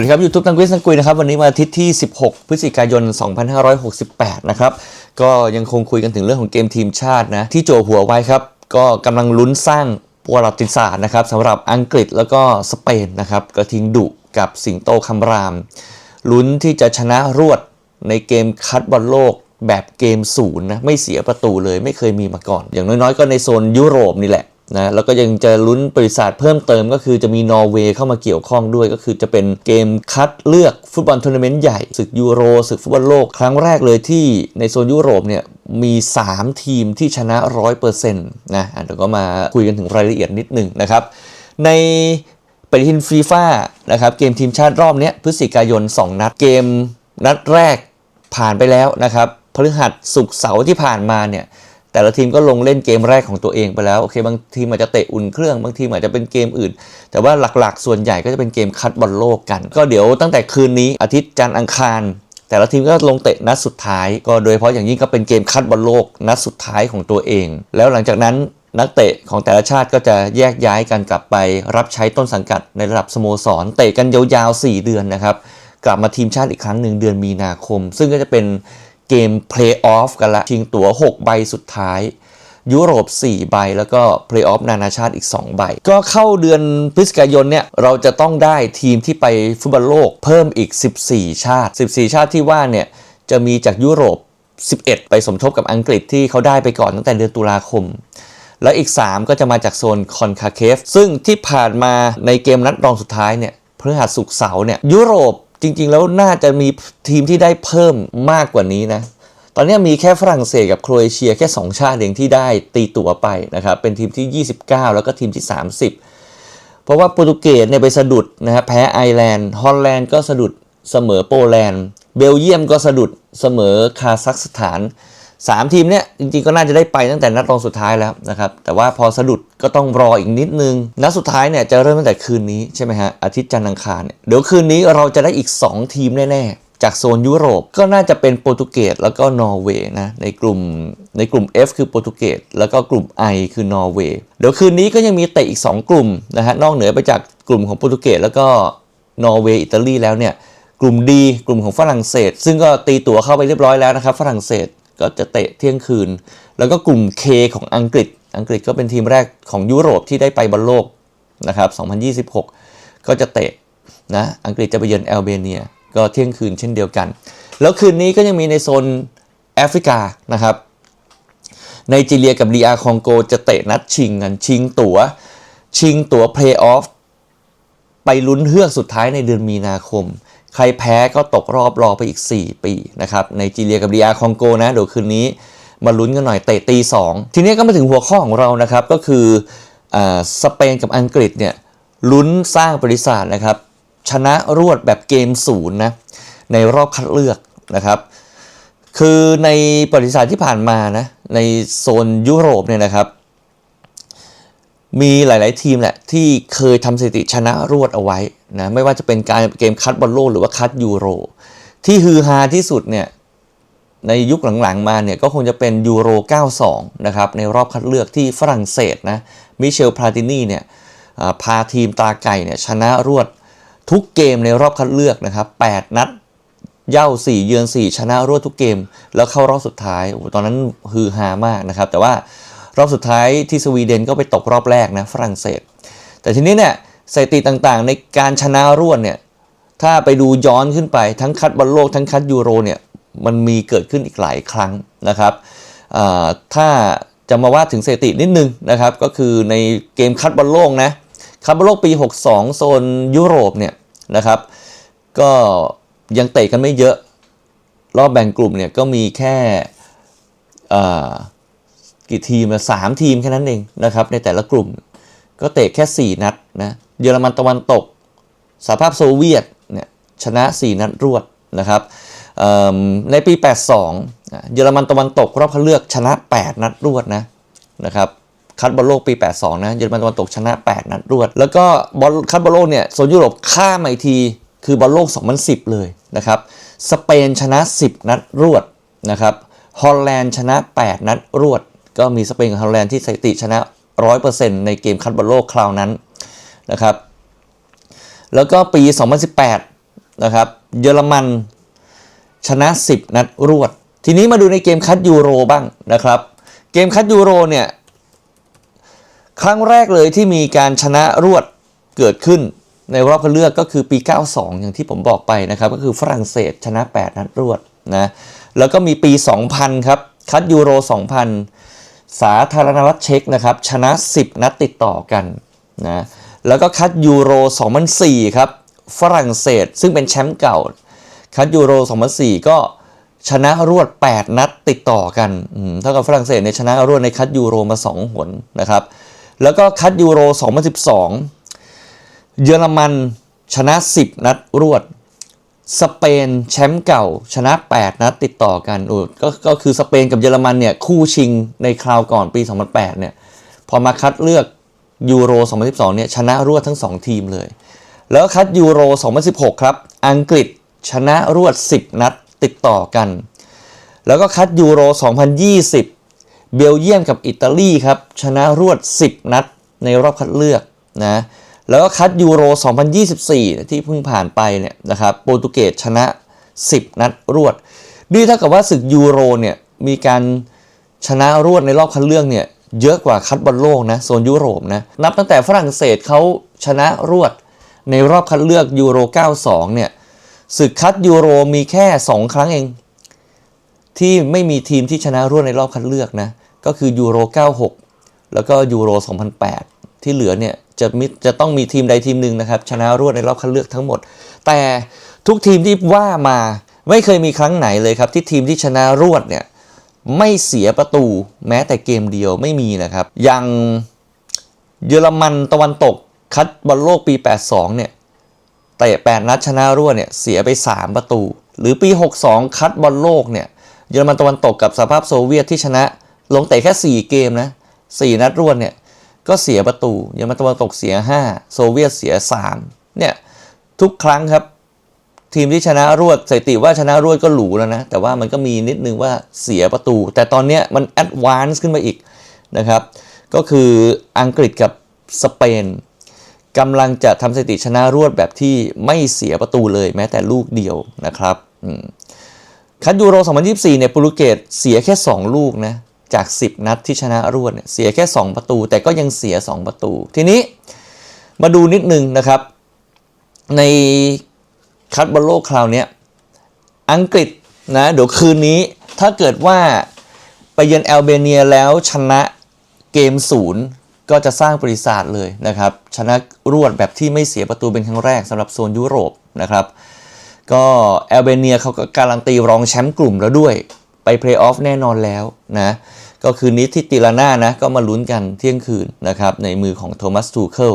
วัสดีครับยูทูบตังกุ้ยสังกุยนะครับวันนี้วันอาทิตย์ที่ 16 พฤศจิกายน 2568 นะครับก็ยังคงคุยกันถึงเรื่องของเกมทีมชาตินะที่โจหัวไว้ครับ ก็กำลังลุ้นสร้างประวัติศาสตร์นะครับสำหรับอังกฤษแล้วก็สเปนนะครับกระทิงดุกับสิงโตคำราม ลุ้นที่จะชนะรวดในเกมคัดบอลโลกแบบเกมศูนย์นะไม่เสียประตูเลยไม่เคยมีมาก่อน อย่างน้อยๆ ก็ในโซนยุโรปนี่แหละ นะแล้วก็ยังจะลุ้นบริษัทเพิ่มเติมก็คือจะมีนอร์เวย์เข้ามาเกี่ยวข้องด้วย ก็คือจะเป็นเกมคัดเลือกฟุตบอลทัวร์นาเมนต์ใหญ่ศึกยูโรศึกฟุตบอลโลกครั้งแรกเลยที่ในโซนยุโรปเนี่ยมี 3 ทีมที่ชนะ 100%นะอะเดี๋ยวก็มาคุยกันถึงรายละเอียดนิดหนึ่งนะครับ ในปฏิทินฟีฟ่านะครับเกมทีมชาติรอบนี้พฤศจิกายน 2 นัดเกมนัดแรกผ่านไปแล้วนะครับพฤหัสศุกเสาร์ที่ผ่านมาเนี่ย แต่ละทีมก็ลงเล่นเกมแรกของตัวเองไปแล้วโอเค บางทีมอาจจะเตะอุ่นเครื่อง บางทีมอาจจะเป็นเกมอื่น แต่ว่าหลักๆ ส่วนใหญ่ก็จะเป็นเกมคัดบอลโลกกัน ก็เดี๋ยวตั้งแต่คืนนี้อาทิตย์จันทร์อังคาร แต่ละทีมก็ลงเตะนัดสุดท้าย ก็โดยเฉพาะอย่างยิ่งก็เป็นเกมคัดบอลโลกนัดสุดท้ายของตัวเอง แล้วหลังจากนั้นนักเตะของแต่ละชาติก็จะแยกย้ายกันกลับไป รับใช้ต้นสังกัดในระดับสโมสรเตะกันยาวๆ 4 เดือนนะครับกลับมาทีมชาติอีกครั้งหนึ่งเดือนมีนาคม ซึ่งก็จะเป็น เกมเพลย์ออฟกันละชิงตั๋ว 6 ใบสุดท้าย ยุโรป 4 ใบแล้วก็เพลย์ออฟนานาชาติอีก 2 ใบ ก็เข้าเดือนพฤศจิกายนเนี่ย เราจะต้องได้ทีมที่ไปฟุตบอลโลกเพิ่มอีก 14 ชาติ 14 ชาติที่ว่าเนี่ย จะมีจากยุโรป 11 ไปสมทบกับอังกฤษที่เขาได้ไปก่อนตั้งแต่เดือนตุลาคมแล้วอีก 3 ก็จะมาจากโซนคอนคาเคฟซึ่งที่ผ่านมาในเกมนัดรองสุดท้ายเนี่ยพฤหัสศุกเสาร์เนี่ยยุโรป จริงๆ แล้วน่าจะมีทีมที่ได้เพิ่มมากกว่านี้นะ ตอนนี้มีแค่ฝรั่งเศสกับโครเอเชียแค่ 2 ชาติเองที่ได้ตีตั๋วไปนะครับ เป็นทีมที่ 29 แล้วก็ทีมที่ 30 เพราะว่าโปรตุเกสเนี่ยไปสะดุดนะฮะแพ้ไอร์แลนด์ ฮอลแลนด์ก็สะดุดเสมอโปแลนด์ เบลเยียมก็สะดุดเสมอคาซัคสถาน 3ทีมเนี่ยจริงๆก็น่าจะได้ไปตั้งแต่นัดรองสุดท้ายแล้วนะครับแต่ว่าพอสะดุดก็ต้องรออีกนิดนึง นัดสุดท้ายเนี่ยจะเริ่มตั้งแต่คืนนี้ใช่ไหมฮะอาทิตย์จันทร์อังคารเนี่ยเดี๋ยวคืนนี้เราจะได้อีก 2 ทีมแน่ๆ จากโซนยุโรปก็น่าจะเป็นโปรตุเกสแล้วก็นอร์เวย์นะในกลุ่มในกลุ่ม F คือโปรตุเกสแล้วก็กลุ่ม I คือนอร์เวย์เดี๋ยวคืนนี้ก็ยังมีเตะอีก 2 กลุ่มนะฮะนอกเหนือไปจากกลุ่มของโปรตุเกสแล้วก็นอร์เวย์อิตาลีแล้วเนี่ยกลุ่ม D กลุ่มของฝรั่งเศส ซึ่งก็ตีตั๋วเข้าไปเรียบร้อยแล้วนะครับฝรั่งเศส ก็จะเตะเที่ยงคืน แล้วก็กลุ่ม K ของอังกฤษ อังกฤษก็เป็นทีมแรกของยุโรปที่ได้ไปบอลโลกนะครับ 2026 ก็จะเตะนะอังกฤษจะไปเยือนแอลเบเนีย ก็เที่ยงคืนเช่นเดียวกัน แล้วคืนนี้ก็ยังมีในโซนแอฟริกานะครับในจีเรียกับดีอาคองโกจะเตะนัดชิงกันชิงตัว๋ว ชิงตั๋วเพลย์ออฟไปลุ้นเฮือกสุดท้ายในเดือนมีนาคม ใครแพ้ก็ตกรอบรอไปอีก 4 ปีนะครับในจีเรียกับดีอาคองโกนะเดี๋ยวคืนนี้มาลุ้นกันหน่อยเตะตี2ทีนี้ก็มาถึงหัวข้อของเรานะครับก็คืออสเปนกับอังกฤษเนี่ยลุ้นสร้างบริษัทนะครับชนะรวดแบบเกมศูนย์นะในรอบคัดเลือกนะครับ คือในประวัติศาสตร์ที่ผ่านมานะในโซนยุโรปเนี่ยนะครับ มีหลาย ๆ ทีมแหละที่เคยทำสถิติชนะรวดเอาไว้ นะไม่ว่าจะเป็นการเกมคัดบอลโลกหรือว่าคัดยูโร ที่ฮือฮาที่สุดเนี่ยในยุคหลังๆมาเนี่ยก็คงจะเป็นยูโร 92 นะครับ ในรอบคัดเลือกที่ฝรั่งเศสนะมิเชลพลาตินีเนี่ยพาทีมตาไก่เนี่ยชนะรวดทุกเกมในรอบคัดเลือกนะครับ 8 นัดเย่า 4 เยือน 4 ชนะรวดทุกเกม แล้วเข้ารอบสุดท้ายโอ้ตอนนั้นฮือฮามากนะครับ แต่ว่ารอบสุดท้ายที่สวีเดนก็ไปตกรอบแรกนะฝรั่งเศส แต่ทีนี้เนี่ย สถิติต่างๆ ในการชนะรวดเนี่ยถ้าไปดูย้อนขึ้นไปทั้งคัดบอลโลกทั้งคัดยูโรเนี่ยมันมีเกิดขึ้นอีกหลายครั้งนะครับถ้าจะมาว่าถึงสถิตินิดนึงนะครับก็คือในเกมคัดบอลโลกนะคัดบอลโลกปี 62 โซนยุโรปเนี่ยนะครับก็ยังเตะกันไม่เยอะ รอบแบ่งกลุ่มเนี่ยก็มีแค่กี่ทีมละสามทีมแค่นั้นเองนะครับในแต่ละกลุ่มก็เตะแค่ 4 นัดนะ เยอรมันตะวันตกสหภาพโซเวียตเนี่ยชนะ 4 นัดรวดนะครับในปี 82 เยอรมันตะวันตกรอบคัดเลือกชนะ 8 นัดรวดนะนะครับคัดบอลโลกปี 82 นะเยอรมันตะวันตกชนะ 8 นัดรวด แล้วก็บอลคัดบอลโลกเนี่ยโซนยุโรปข้ามาอีกทีคือบอลโลก 2010 เลยนะครับสเปนชนะ 10 นัดรวดนะครับฮอลแลนด์ชนะ 8 นัดรวด ก็มีสเปนกับฮอลแลนด์ที่สถิติชนะ 100%ในเกมคัดบอลโลกคราวนั้น นะครับ แล้วก็ปี 2018 นะครับ เยอรมันชนะ 10 นัดรวด ทีนี้มาดูในเกมคัดยูโรบ้างนะครับ เกมคัดยูโรเนี่ย ครั้งแรกเลยที่มีการชนะรวดเกิดขึ้นในรอบคัดเลือกก็คือปี 92 อย่างที่ผมบอกไปนะครับ ก็คือฝรั่งเศสชนะ 8 นัดรวดนะแล้วก็มีปี 2000 ครับ คัดยูโร 2000 สาธารณรัฐเช็กนะครับ ชนะ 10 นัดติดต่อกันนะ แล้วก็คัดยูโร 2004 ครับ ฝรั่งเศสซึ่งเป็นแชมป์เก่า คัดยูโร 2004 ก็ชนะรวด 8 นัดติดต่อกันเท่ากับฝรั่งเศสเนี่ยชนะรวดในคัดยูโรมา 2 หนนะครับ แล้วก็คัดยูโร 2012 เยอรมันชนะ 10 นัดรวด สเปนแชมป์เก่า ชนะ 8 นัดติดต่อกันโอ้ก็ก็คือสเปนกับเยอรมันเนี่ยคู่ชิงในคราวก่อนปี 2008 เนี่ยพอมาคัดเลือก ยูโร 2012 เนี่ยชนะรวดทั้ง 2 ทีมเลย แล้วคัดยูโร 2016 ครับ อังกฤษชนะรวด 10 นัดติดต่อกัน แล้วก็คัดยูโร 2020 เบลเยียมกับอิตาลีครับ ชนะรวด 10 นัดในรอบคัดเลือกนะ แล้วก็คัดยูโร 2024 ที่เพิ่งผ่านไปเนี่ยนะครับ โปรตุเกสชนะ 10 นัดรวดนี่เท่ากับว่าศึกยูโรเนี่ยมีการชนะรวดในรอบคัดเลือกเนี่ย เยอะกว่าคัดบอลโลกนะโซนยุโรปนะนับตั้งแต่ฝรั่งเศสเขาชนะรวดในรอบคัดเลือกยูโร 92 เนี่ยศึกคัดยูโรมีแค่ 2 ครั้งเอง ที่ไม่มีทีมที่ชนะรวดในรอบคัดเลือกนะก็คือยูโร 96 แล้วก็ยูโร 2008 ที่เหลือเนี่ยจะมิจะต้องมีทีมใดทีมหนึ่งนะครับ ชนะรวดในรอบคัดเลือกทั้งหมด แต่ทุกทีมที่ว่ามาไม่เคยมีครั้งไหนเลยครับ ที่ทีมที่ชนะรวดเนี่ย ไม่เสียประตูแม้แต่เกมเดียวไม่มีนะครับ อย่างเยอรมันตะวันตกคัดบอลโลกปี 82 เนี่ยเตะ8นัดชนะรวดเนี่ยเสียไป 3 ประตู หรือปี 62 คัดบอลโลกเนี่ยเยอรมันตะวันตกกับสหภาพโซเวียตที่ชนะ ลงเตะแค่ 4 เกมนะ4นัดรวดเนี่ยก็เสียประตูเยอรมันตะวันตกเสีย 5 โซเวียตเสีย 3 เนี่ยทุกครั้งครับ ทีมที่ชนะรวดสถิติว่าชนะรวดก็หรูแล้วนะ แต่ว่ามันก็มีนิดนึงว่าเสียประตู แต่ตอนนี้มันแอดวานซ์ขึ้นมาอีกนะครับ ก็คืออังกฤษกับสเปนกำลังจะทำสถิติชนะรวดแบบที่ไม่เสียประตูเลยแม้แต่ลูกเดียวนะครับคัดยูโร 2024 เนี่ยโปรตุเกสเสียแค่ 2 ลูกนะจาก 10 นัดที่ชนะรวดเนี่ยเสียแค่ 2 ประตู แต่ก็ยังเสีย 2 ประตู ทีนี้มาดูนิดนึงนะครับ ใน คัดบอลโลกคราวนี้อังกฤษนะเดี๋ยวคืนนี้ถ้าเกิดว่าไปเยือนแอลเบเนียแล้วชนะเกมศูนย์ก็จะสร้างประวัติศาสตร์เลยนะครับ ชนะรวดแบบที่ไม่เสียประตูเป็นครั้งแรกสำหรับโซนยุโรปนะครับ ก็แอลเบเนียเขาก็การันตีรองแชมป์กลุ่มแล้วด้วย ไปเพลย์ออฟแน่นอนแล้วนะก็คืนนี้ที่ติลาน่านะก็มาลุ้นกันเที่ยงคืนนะครับในมือของโทมัสทูเคิล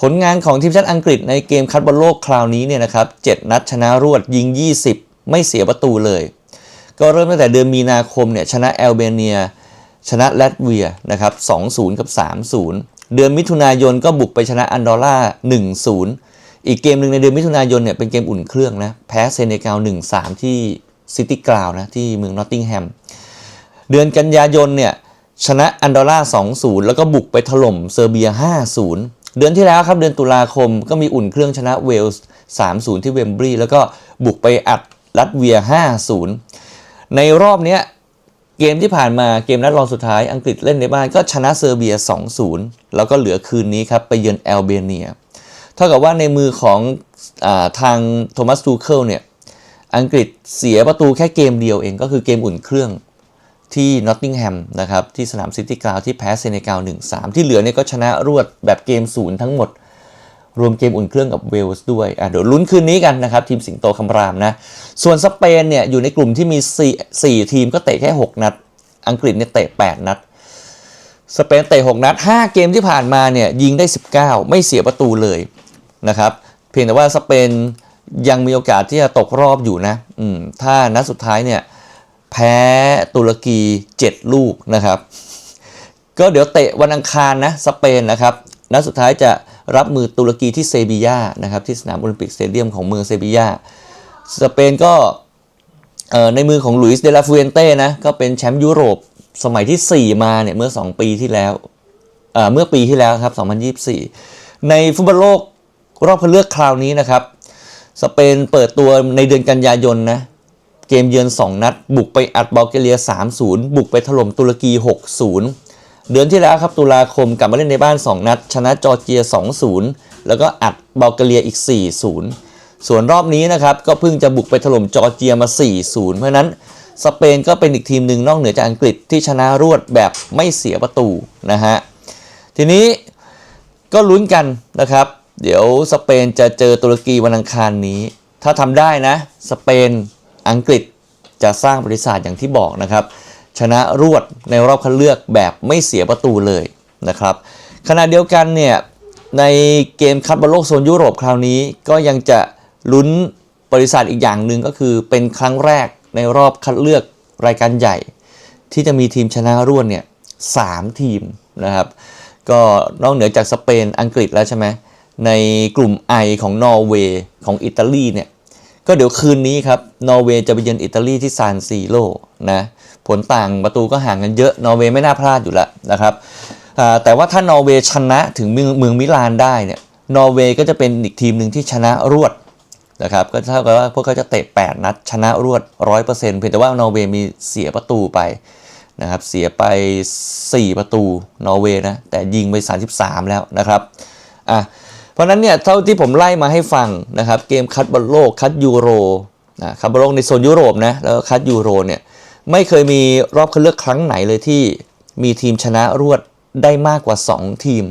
ผลงานของทีมชาติอังกฤษในเกมคัดบอลโลกคราวนี้เนี่ยนะครับ7นัดชนะรวดยิง 20 ไม่เสียประตูเลย ก็เริ่มตั้งแต่เดือนมีนาคมเนี่ยชนะแอลเบเนีย ชนะแลตเวียนะครับ2-0 กับ 3-0 เดือนมิถุนายนก็บุกไปชนะอันดอร่า 1-0 อีกเกมหนึ่งในเดือนมิถุนายนเนี่ยเป็นเกมอุ่นเครื่องนะแพ้เซเนกัล1-3 ที่ซิตี้กราวนะที่เมืองนอตติงแฮม เดือนกันยายนเนี่ยชนะอันดอร่า 2-0 แล้วก็บุกไปถล่มเซอร์เบีย 5-0 เดือนที่แล้วครับเดือนตุลาคมก็มีอุ่นเครื่องชนะเวลส์ 3-0 ที่เวมบรีแล้วก็บุกไปอัดลัตเวีย 5-0 ในรอบเนี้ยเกมที่ผ่านมาเกมนัดรองสุดท้ายอังกฤษเล่นในบ้านก็ชนะเซอร์เบีย 2-0 แล้วก็เหลือคืนนี้ครับไปเยือนแอลเบเนีย เท่ากับว่าในมือของอาทางโทมัสทูเคิลเนี่ยอังกฤษเสียประตูแค่เกมเดียวเองก็คือเกมอุ่นเครื่อง ที่นอตติงแฮมนะครับที่สนามซิตี้กราวที่แพ้เซเนกัล1-3 ที่เหลือเนี่ยก็ชนะรวดแบบเกมศูนย์ทั้งหมด รวมเกมอุ่นเครื่องกับเวลส์ด้วยอะเดี๋ยวลุ้นคืนนี้กันนะครับ ทีมสิงโตคำรามนะ ส่วนสเปนเนี่ยอยู่ในกลุ่มที่มี 4 4 ทีมก็เตะแค่ 6 นัด อังกฤษเนี่ยเตะ 8 นัด สเปนเตะ 6 นัด 5 เกมที่ผ่านมาเนี่ยยิงได้ 19 ไม่เสียประตูเลยนะครับเพียงแต่ว่าสเปนยังมีโอกาสที่จะตกรอบอยู่นะ อืม ถ้านัดสุดท้ายเนี่ย แพ้ตุรกี 7 ลูกนะครับ ก็เดี๋ยวเตะวันอังคารนะสเปนนะครับนัดสุดท้ายจะรับมือตุรกีที่เซบียานะครับที่สนามโอลิมปิกสเตเดียมของเมืองเซบียาสเปนก็ในมือของลุยส์เดลาฟูเอนเต้นะก็เป็นแชมป์ยุโรปสมัยที่ 4 มาเนี่ยเมื่อ 2 ปีที่แล้วเอ่อเมื่อปีที่แล้วครับ 2024 ในฟุตบอลโลกรอบคัดเลือกคราวนี้นะครับ สเปนเปิดตัวในเดือนกันยายนนะ เกมเยือน 2 นัด บุกไปอัดบัลแกเรีย 3-0 บุกไปถล่มตุรกี 6-0 เดือนที่แล้วครับตุลาคมกลับมาเล่นในบ้าน 2 นัด ชนะจอร์เจีย 2-0 แล้วก็อัดบัลแกเรียอีก 4-0 ส่วนรอบนี้นะครับก็เพิ่งจะบุกไปถล่มจอร์เจียมา 4-0 เพราะนั้นสเปนก็เป็นอีกทีมหนึ่งนอกเหนือจากอังกฤษที่ชนะรวดแบบไม่เสียประตูนะฮะทีนี้ก็ลุ้นกันนะครับ เดี๋ยวสเปนจะเจอตุรกีวันอังคารนี้ ถ้าทำได้นะ สเปน อังกฤษจะสร้างบริษัทอย่างที่บอกนะครับ ชนะรวดในรอบคัดเลือกแบบไม่เสียประตูเลยนะครับขณะเดียวกันเนี่ยในเกมคัดบอลโลกโซนยุโรปคราวนี้ก็ยังจะลุ้นบริษัทอีกอย่างหนึ่งก็คือเป็นครั้งแรกในรอบคัดเลือกรายการใหญ่ ที่จะมีทีมชนะรวดเนี่ยสามทีมนะครับ ก็นอกเหนือจากสเปนอังกฤษแล้วใช่ไหมในกลุ่ม I ของนอร์เวย์ของอิตาลีเนี่ย ก็เดี๋ยวคืนนี้ครับ นอร์เวย์จะไปเยือนอิตาลีที่ซานซีโร่นะ ผลต่างประตูก็ห่างกันเยอะ นอร์เวย์ไม่น่าพลาดอยู่แล้วนะครับ แต่ว่าถ้านอร์เวย์ชนะถึงเมืองเมืองมิลานได้เนี่ย นอร์เวย์ก็จะเป็นอีกทีมหนึ่งที่ชนะรวดนะครับ ก็เท่ากับว่าพวกเขาจะเตะ 8 นัด ชนะรวด 100%เพียงแต่ว่านอร์เวย์มีเสียประตูไปนะครับ เสียไป 4 ประตู นอร์เวย์นะ แต่ยิงไป 33 แล้วนะครับ อะ ราะนั้นเนี่ยเท่าที่ผมไล่มาให้ฟังนะครับเกมคัดบอลโลกคัดยูโรนะคัดบอลโลกในโซนยุโรปนะแล้วคัดยูโรเนี่ยไม่เคยมีรอบคัดเลือกครั้งไหนเลยที่มีทีมชนะรวดได้มากกว่า 2 ทีม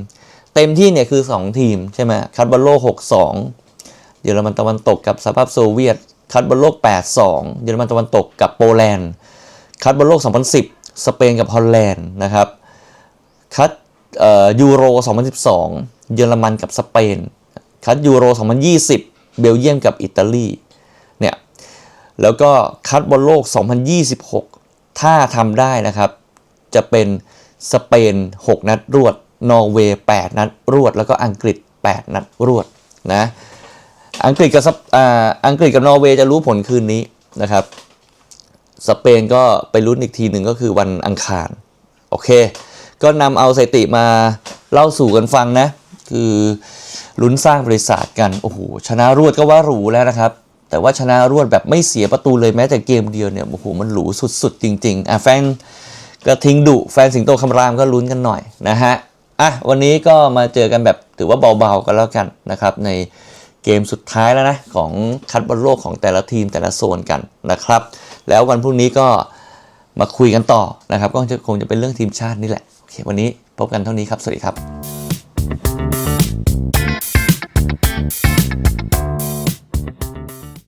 เต็มที่เนี่ยคือ 2 ทีมใช่ไหมคัดบอลโลก 62 เยอรมันตะวันตกกับสหภาพโซเวียต คัดบอลโลก 82 เยอรมันตะวันตกกับโปแลนด์ คัดบอลโลก 2010 สเปนกับฮอลแลนด์นะครับคัดเอ่อยูโร 2012 เยอรมันกับสเปนคัดยูโร 2020 เบลเยียมกับอิตาลีเนี่ยแล้วก็คัดบอลโลก 2026 ถ้าทำได้นะครับ จะเป็นสเปน 6 นัดรวด นอร์เวย์ 8 นัดรวด แล้วก็อังกฤษ 8 นัดรวดนะอังกฤษกับอ,อังกฤษกับนอร์เวย์จะรู้ผลคืนนี้นะครับ สเปนก็ไปลุ้นอีกทีหนึ่งก็คือวันอังคาร โอเค ก็นำเอาสถิติมาเล่าสู่กันฟังนะ คือลุ้นสร้างบริษัทกันโอ้โหชนะรวดก็ว่าหรูแล้วนะครับ แต่ว่าชนะรวดแบบไม่เสียประตูเลยแม้แต่เกมเดียวเนี่ยโอ้โหมันหรูสุดๆ จริงๆอะแฟนกระทิงดุแฟนสิงโตคำรามก็ลุ้นกันหน่อยนะฮะอะวันนี้ก็มาเจอกันแบบถือว่าเบาๆกันแล้วกันนะครับ ในเกมสุดท้ายแล้วนะของคัดบอลโลกของแต่ละทีมแต่ละโซนกันนะครับ แล้ววันพรุ่งนี้ก็มาคุยกันต่อนะครับ ก็คงจะเป็นเรื่องทีมชาตินี่แหละโอเควันนี้พบกันเท่านี้ครับ สวัสดีครับ Thank you.